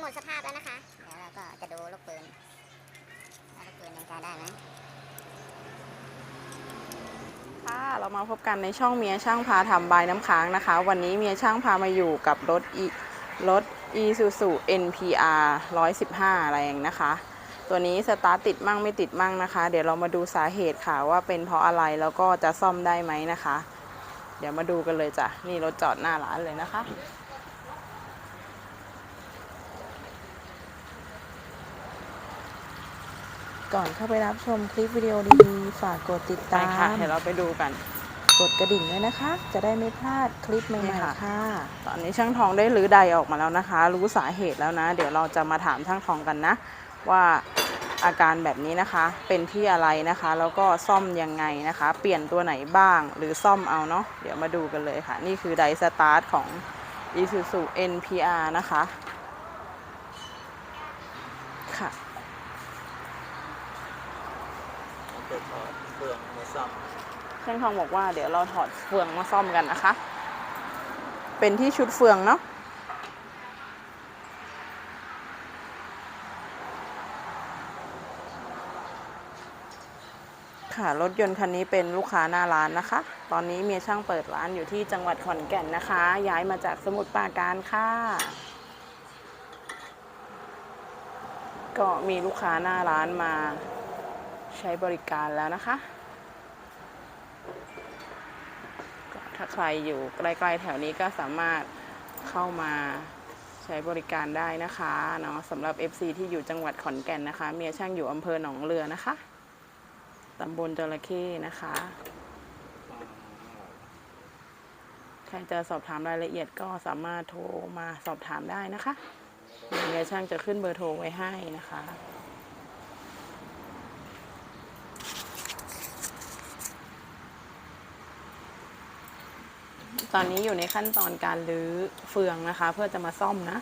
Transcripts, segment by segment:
หมดสภาพแล้วนะคะ เดี๋ยวเราก็จะดูลูกปืนว่าลูกปืนยังใช้ได้ไหมค่ะเรามาพบกันในช่องเมียช่างพาทำบายน้ำค้างนะคะ วันนี้เมียช่างพามาอยู่กับรถอีรถ Isuzu NPR 115 แรงนะคะ ตัวนี้สตาร์ทติดมั่งไม่ติดมั่งนะคะ เดี๋ยวเรามาดูสาเหตุค่ะว่าเป็นเพราะอะไรแล้วก็จะซ่อมได้ไหมนะคะ เดี๋ยวมาดูกันเลยจ้ะ นี่รถจอดหน้าร้านเลยนะคะ ก่อนเข้าไปรับชมคลิปวิดีโอดีๆ ฝากกดติดไปตามค่ะเดี๋ยวเราไปดูกัน กดกระดิ่งด้วยนะคะ จะได้ไม่พลาดคลิปใหนี่ม่ค่ะ ๆค่ะ ตอนนี้ช่างทองได้รื้อใดออกมาแล้วนะคะ รู้สาเหตุแล้วนะ เดี๋ยวเราจะมาถามช่างทองกันนะ ว่าอาการแบบนี้นะคะ เป็นที่อะไรนะคะ แล้วก็ซ่อมยังไงนะคะ เปลี่ยนตัวไหนบ้างหรือซ่อมเอาเนาะเดี๋ยวมาดูกันเลยค่ะ นี่คือไดสตาร์ทของ Isuzu NPR นะคะค่ะ เปิดถอดเฟืองมาซ่อมช่างทองบอกว่าเดี๋ยวเราถอดเฟืองมาซ่อมกันนะคะ เป็นที่ชุดเฟืองเนาะค่ะรถยนต์คันนี้เป็นลูกค้าหน้าร้านนะคะ ตอนนี้เมียช่างเปิดร้านอยู่ที่จังหวัดขอนแก่นนะคะ ย้ายมาจากสมุทรปราการค่ะ ก็มีลูกค้าหน้าร้านมา ใช้บริการแล้วนะคะถ้าใครอยู่ใกล้ๆแถวนี้ก็สามารถเข้ามาใช้บริการได้นะคะเนาะสำหรับ FC ที่อยู่จังหวัดขอนแก่นนะคะ เมียช่างอยู่อำเภอหนองเรือนะคะตำบลจระเข้นะคะ ใครจะสอบถามรายละเอียดก็สามารถโทรมาสอบถามได้นะคะเมียช่างจะขึ้นเบอร์โทรไว้ให้นะคะ ตอนนี้อยู่ในขั้นตอนการรื้อเฟืองนะคะ เพื่อจะมาซ่อมนะ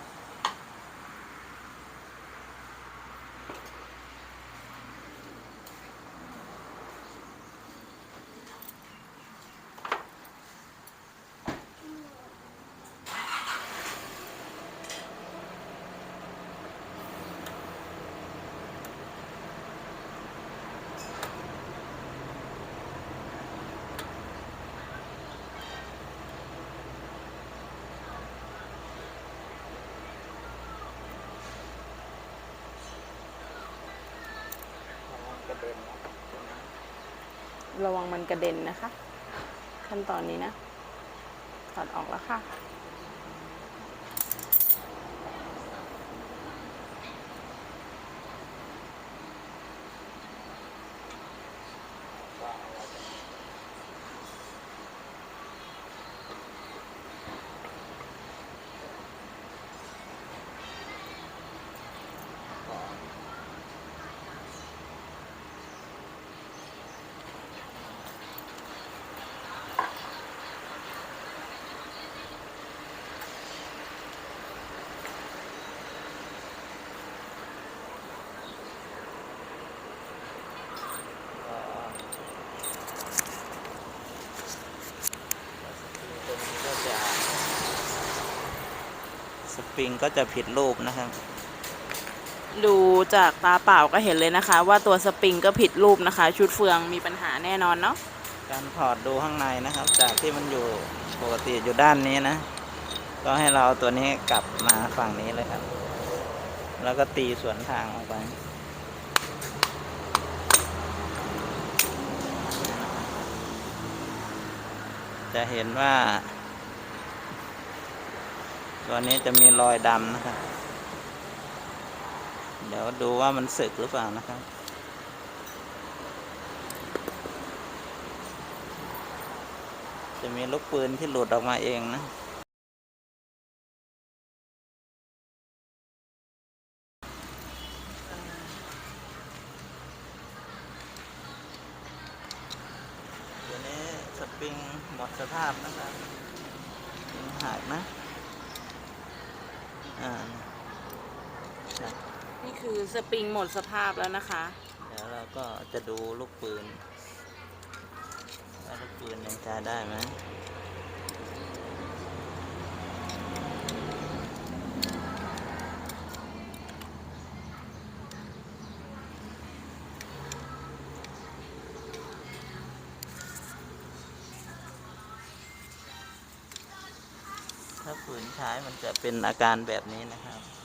ระวังมันกระเด็นนะคะ ขั้นตอนนี้นะถอดออกแล้วค่ะ ปริงก็จะผิดรูปนะครับ ดูจากตาเปล่าก็เห็นเลยนะคะ ว่าตัวสปริงก็ผิดรูปนะคะ ชุดเฟืองมีปัญหาแน่นอนเนาะการถอดดูข้างในนะครับ จากที่มันอยู่ปกติอยู่ด้านนี้นะ ก็ให้เราเอาตัวนี้กลับมาฝั่งนี้เลยครับ แล้วก็ตีสวนทางออกไปจะเห็นว่า ตัวนี้จะมีรอยดำนะครับ เดี๋ยวดูว่ามันสึกหรือเปล่านะครับจะมีลูกปืนที่หลุดออกมาเองนะตัวนี้สปริงหมดสภาพนะครับหักนะ คือสปริงหมดสภาพแล้วนะคะ แล้วเราก็จะดูลูกปืนลูกปืนยังใช้ได้ไหมถ้าฝืนใช้มันจะเป็นอาการแบบนี้นะครับ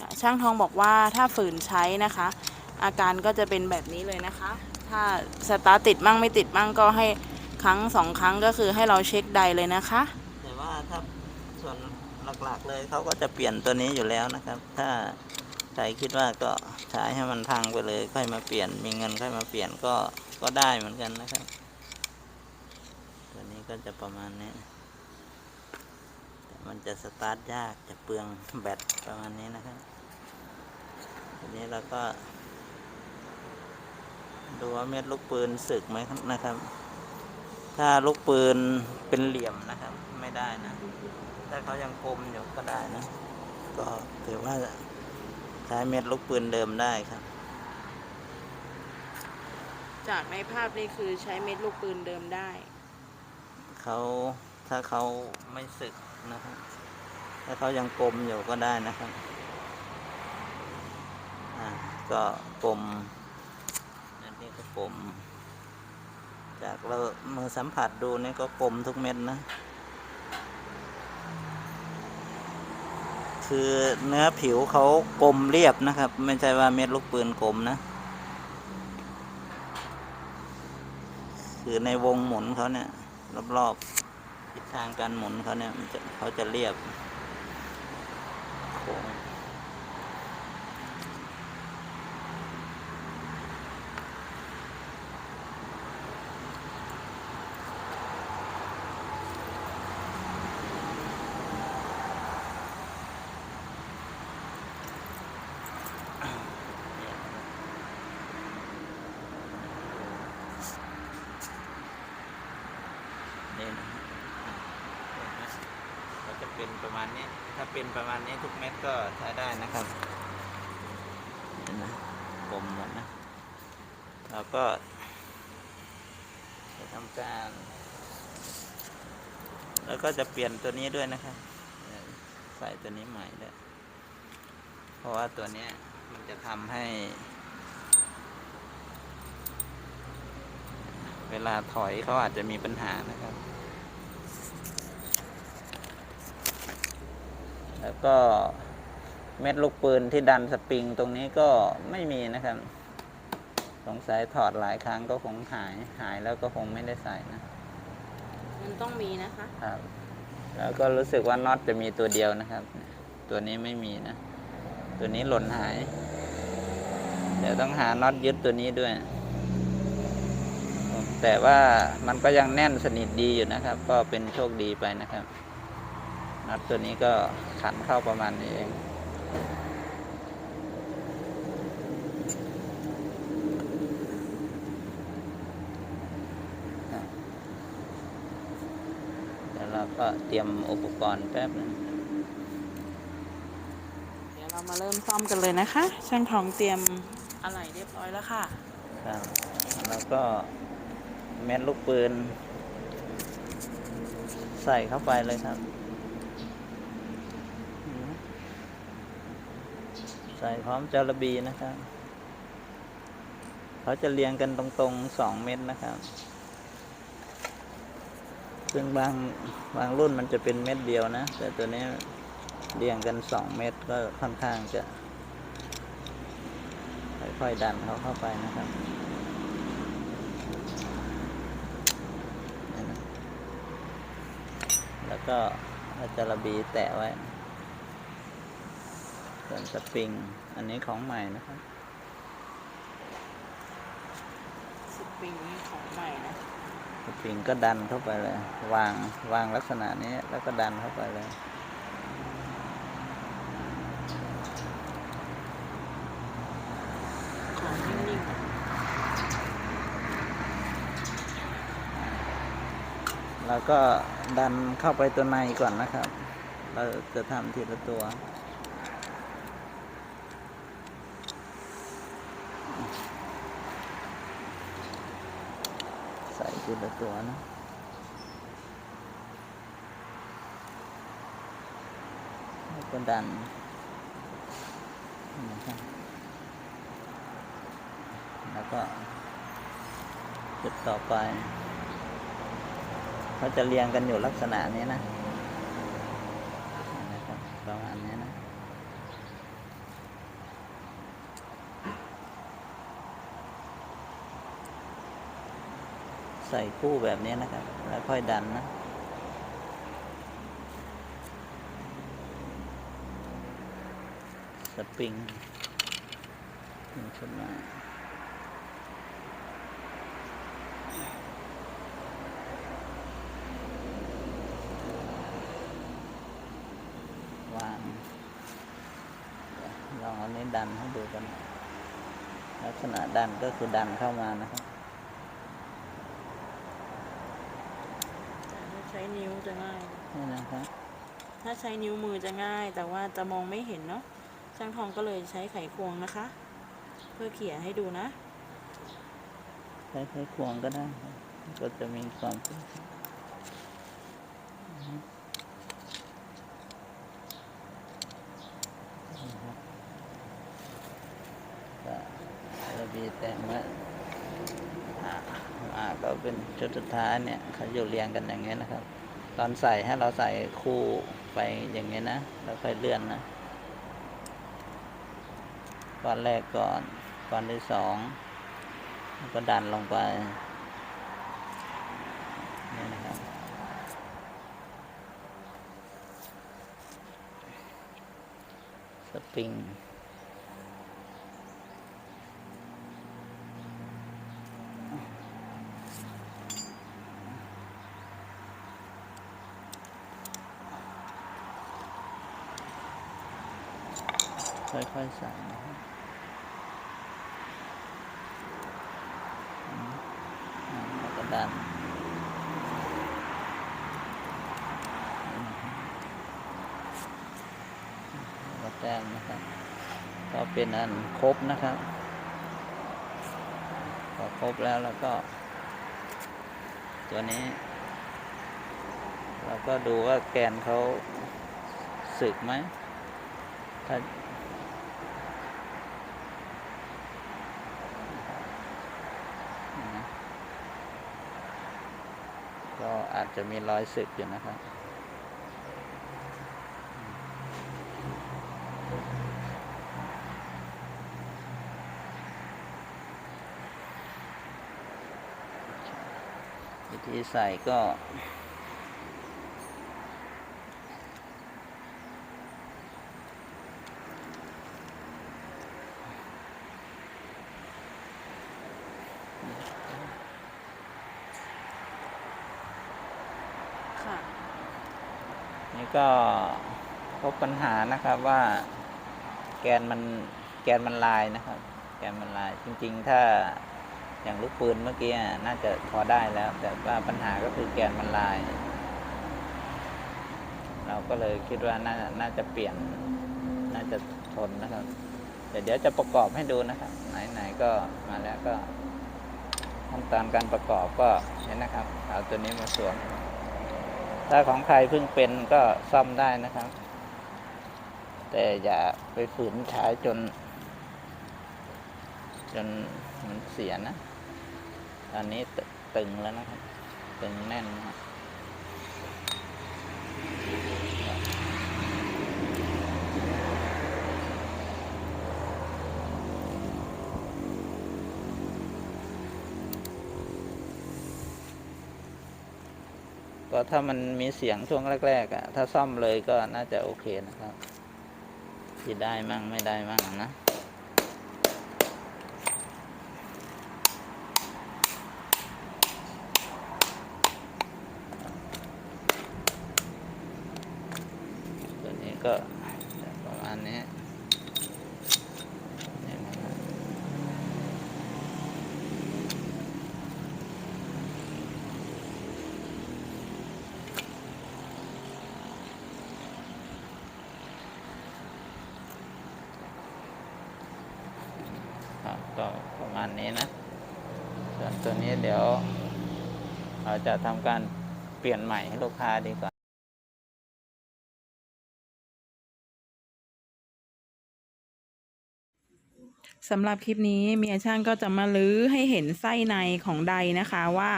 ค่ะช่างทองบอกว่าถ้าฝืนใช้นะคะ อาการก็จะเป็นแบบนี้เลยนะคะ ถ้าสตาร์ติดมั่งไม่ติดมั่งก็ให้ครั้งสองครั้งก็คือให้เราเช็คไดเลยนะคะ แต่ว่าถ้าส่วนหลักๆเลยเขาก็จะเปลี่ยนตัวนี้อยู่แล้วนะครับ ถ้าใครคิดว่าก็ใช้ให้มันพังไปเลยค่อยมาเปลี่ยน มีเงินค่อยมาเปลี่ยนก็ก็ได้เหมือนกันนะครับ ตัวนี้ก็จะประมาณนี้มันจะสตาร์ทยากจะเปลืองแบตประมาณนี้นะครับ ทีนี้เราก็ ดูว่าเม็ดลูกปืนสึกไหมครับนะครับ ถ้าลูกปืนเป็นเหลี่ยมนะครับ ไม่ได้นะ ถ้าเขายังคมอยู่ก็ได้นะ ก็ถือว่าใช้เม็ดลูกปืนเดิมได้ครับ จากในภาพนี่คือใช้เม็ดลูกปืนเดิมได้ เขาถ้าเขาไม่สึกนะครับ ถ้าเขายังกลมอยู่ก็ได้นะครับอ่า ก็กลมอันนี้ก็กลมจากเรามือสัมผัสดูนี่ก็กลมทุกเม็ดนะ คือเนื้อผิวเขากลมเรียบนะครับ ไม่ใช่ว่าเม็ดลูกปืนกลมนะ คือในวงหมุนเขาเนี่ย รอบๆทิศทางการหมุนเขาเนี่ยเขาจะเรียบโค้งนี่นะก็จะเประมาณนี้ ถ้าเป็นประมาณนี้ทุกเม็ดก็ใช้ได้นะครับนะกลมหมดนะแล้วก็จะทำการ แล้วก็จะเปลี่ยนตัวนี้ด้วยนะครับ ใส่ตัวนี้ใหม่ด้วยเพราะว่าตัวนี้มันจะทำให้ เวลาถอยเขาอาจจะมีปัญหานะครับ แล้วก็เม็ดลูกปืนที่ดันสปริงตรงนี้ก็ไม่มีนะครับ สงสัยถอดหลายครั้งก็คงหายหายแล้วก็คงไม่ได้ใส่นะ มันต้องมีนะคะครับ แล้วก็รู้สึกว่าน็อตจะมีตัวเดียวนะครับ ตัวนี้ไม่มีนะ ตัวนี้หล่นหาย เดี๋ยวต้องหาน็อตยึดตัวนี้ด้วย แต่ว่ามันก็ยังแน่นสนิทดีอยู่นะครับ ก็เป็นโชคดีไปนะครับ น็อตตัวนี้ก็ขันเข้าประมาณนี้เองเดี๋ยวเราก็เตรียมอุปกรณ์แป๊บนึงเดี๋ยวเรามาเริ่มซ่อมกันเลยนะคะ ช่างทองเตรียมอะไหล่เรียบร้อยแล้วค่ะครับแล้วก็เม็ดลูกปืน ใส่เข้าไปเลยครับ ใส่พร้อมจาระบีนะครับ เขาจะเรียงกันตรงๆสองเม็ดนะครับ ซึ่งบางบางรุ่นมันจะเป็นเม็ดเดียวนะ แต่ตัวนี้เรียงกันสองเม็ดก็ค่อนข้างจะ ค่อยๆดันเขาเข้าไปนะครับแล้วก็จาระบีแตะไว้ ส่วนสปริง อันนี้ของใหม่นะครับ สปริงนี่ของใหม่นะสปริงก็ดันเข้าไปเลย วางวางลักษณะนี้แล้วก็ดันเข้าไปเลยของนิ่งแล้วก็ดันเข้าไปตัวในก่อนนะครับ เราจะทำทีละตัว ทีละตัวนะแล้วก็ดันนะครับแล้วก็จุดต่อไปเขาจะเรียงกันอยู่ลักษณะนี้นะนะครับประมาณนี้นะ ใส่คู่แบบนี้นะครับ แล้วค่อยดันนะ สปริงดึงขึ้นมาวางลองเอานี้ดันให้ดูกัน ลักษณะดันก็คือดันเข้ามานะครับ ถ้าใช้นิ้ว จะง่าย นี่นะครับถ้าใช้นิ้วมือจะง่าย แต่ว่าจะมองไม่เห็นเนาะช่างทองก็เลยใช้ไขควงนะคะ เพื่อเขี่ยให้ดูนะ ใช้ใช้ควงก็ได้ครับก็จะมีความคุ้นนะครับก็ระบีแต่งไว้อ่าอ่าก็เป็นชุดสุดท้ายเนี่ยเขาอยู่เรียงกันอย่างเงี้ยนะครับ ตอนใส่ให้เราใส่คู่ไปอย่างเงี้ยนะ แล้วค่อยเลื่อนนะก้อนแรกก่อนก้อนที่สองก็ดันลงไปนี่นะครับสปริง ค่อยๆใส่นะครับอืมอ่าแล้วก็ดันแล้วก็แต้มนะครับ ก็เป็นอันครบนะครับพอครบแล้วแล้วก็ ตัวนี้ เราก็ดูว่าแกนเขาสึกไหมถ้า นะก็อา จะมีรอยสึกอยู่นะครับวิธีใส่ก็ ก็พบปัญหานะครับว่าแกนมันแกนมันลายนะครับ แกนมันลายจริง ๆ ถ้าอย่างลูกปืนเมื่อกี้น่าจะพอได้แล้ว แต่ว่าปัญหาก็คือแกนมันลาย เราก็เลยคิดว่าน่าน่าจะเปลี่ยนน่าจะทนนะครับแต่เดี๋ยวจะประกอบให้ดูนะครับไหนๆก็มาแล้วก็ขั้นตอนการประกอบก็เห็นนะครับเอาตัวนี้มาสวม ถ้าของใครเพิ่งเป็นก็ซ่อมได้นะครับ แต่อย่าไปฝืนใช้จน จนมันเสียนะ ตอนนี้ตึงแล้วนะครับ ตึงแน่นนะครับ ก็ถ้ามันมีเสียงช่วงแรกๆอะถ้าซ่อมเลยก็น่าจะโอเคนะครับที่ได้มั่งไม่ได้มั่งนะตัวนี้ก็ประมาณนี้นะครับครับก็ ประมาณนี้นะ ส่วนตัวนี้เดี๋ยว เราจะทำการเปลี่ยนใหม่ให้ลูกค้าดีกว่าสำหรับคลิปนี้เมียช่างก็จะมาลื้อให้เห็นไส้ในของใดนะคะว่า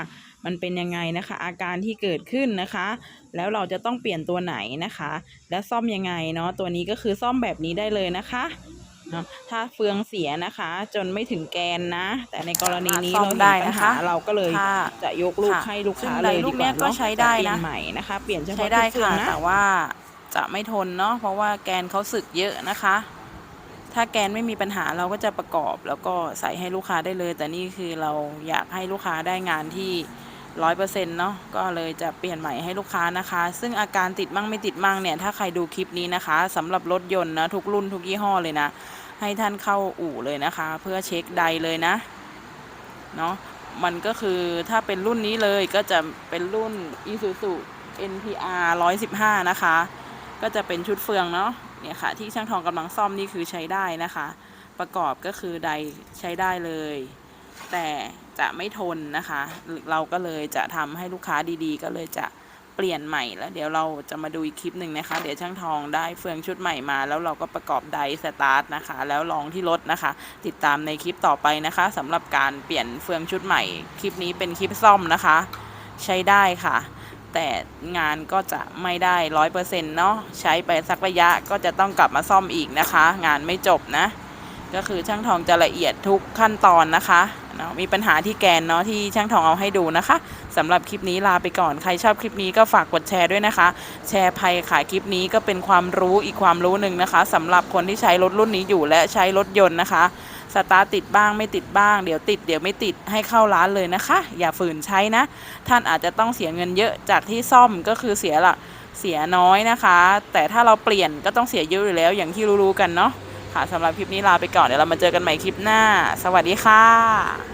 มันเป็นยังไงนะคะ อาการที่เกิดขึ้นนะคะ แล้วเราจะต้องเปลี่ยนตัวไหนนะคะ และซ่อมยังไงเนาะตัวนี้ก็คือซ่อมแบบนี้ได้เลยนะคะ นาะถ้าเฟืองเสียนะคะ จนไม่ถึงแกนนะ แต่ในกรณีนี้ซ่อเรามเห็นได้ปัญนะคะหาเราก็เลยค่ะจะยกลูกค่ะให้ลูกค้าซึ่งเลยในรูดีปกเนี้ว่ายก็เนาะใช้ได้จเปลี่ยนะใหม่นะคะ เปลี่ยนเฉใช้พาะได้ที่เฟืองค่ะนะแต่ว่าจะไม่ทนเนาะเพราะว่าแกนเขาสึกเยอะนะคะ ถ้าแกนไม่มีปัญหาเราก็จะประกอบแล้วก็ใส่ให้ลูกค้าได้เลย แต่นี่คือเราอยากให้ลูกค้าได้งานที่ร้อยเปอร์เซ็นต์เนาะก็เลยจะเปลี่ยนใหม่ให้ลูกค้านะคะ ซึ่งอาการติดมั่งไม่ติดมั่งเนี่ย ถ้าใครดูคลิปนี้นะคะสำหรับรถยนต์นะ ทุกรุ่นทุกยี่ห้อเลยนะ ให้ท่านเข้าอู่เลยนะคะ เพื่อเช็คใดเลยนะเนาะมันก็คือถ้าเป็นรุ่นนี้เลยก็จะเป็นรุ่น Isuzu NPR 115 นะคะ ก็จะเป็นชุดเฟืองเนาะเนี่ยค่ะ ที่ช่างทองกำลังซ่อมนี่คือใช้ได้นะคะ ประกอบก็คือใดใช้ได้เลย แต่จะไม่ทนนะคะ เราก็เลยจะทำให้ลูกค้าดีๆ ก็เลยจะ เปลี่ยนใหม่แล้วเดี๋ยวเราจะมาดูอีกคลิปหนึ่งนะคะ เดี๋ยวช่างทองได้เฟืองชุดใหม่มา แล้วเราก็ประกอบไดสตาร์ทนะคะ แล้วลองที่รถนะคะ ติดตามในคลิปต่อไปนะคะสำหรับการเปลี่ยนเฟืองชุดใหม่ คลิปนี้เป็นคลิปซ่อมนะคะ ใช้ได้ค่ะ แต่งานก็จะไม่ได้ร้อยเปอร์เซ็นต์เนาะใช้ไปสักระยะก็จะต้องกลับมาซ่อมอีกนะคะ งานไม่จบนะ ก็คือช่างทองจะละเอียดทุกขั้นตอนนะคะเนาะมีปัญหาที่แกนเนาะที่ช่างทองเอาให้ดูนะคะสำหรับคลิปนี้ลาไปก่อนใครชอบคลิปนี้ก็ฝากกดแชร์ด้วยนะคะ แชร์ภัยขายคลิปนี้ก็เป็นความรู้อีกความรู้หนึ่งนะคะสำหรับคนที่ใช้รถรุ่นนี้อยู่และใช้รถยนต์นะคะสตาร์ติดบ้างไม่ติดบ้างเดี๋ยวติดเดี๋ยวไม่ติดให้เข้าร้านเลยนะคะ อย่าฝืนใช้นะ ท่านอาจจะต้องเสียเงินเยอะจากที่ซ่อมก็คือเสียละเสียน้อยนะคะ แต่ถ้าเราเปลี่ยนก็ต้องเสียเยอะอยู่แล้วอย่างที่รู้ๆกันเนาะ ค่ะสำหรับคลิปนี้ลาไปก่อนเดี๋ยวเรามาเจอกันใหม่คลิปหน้า สวัสดีค่ะ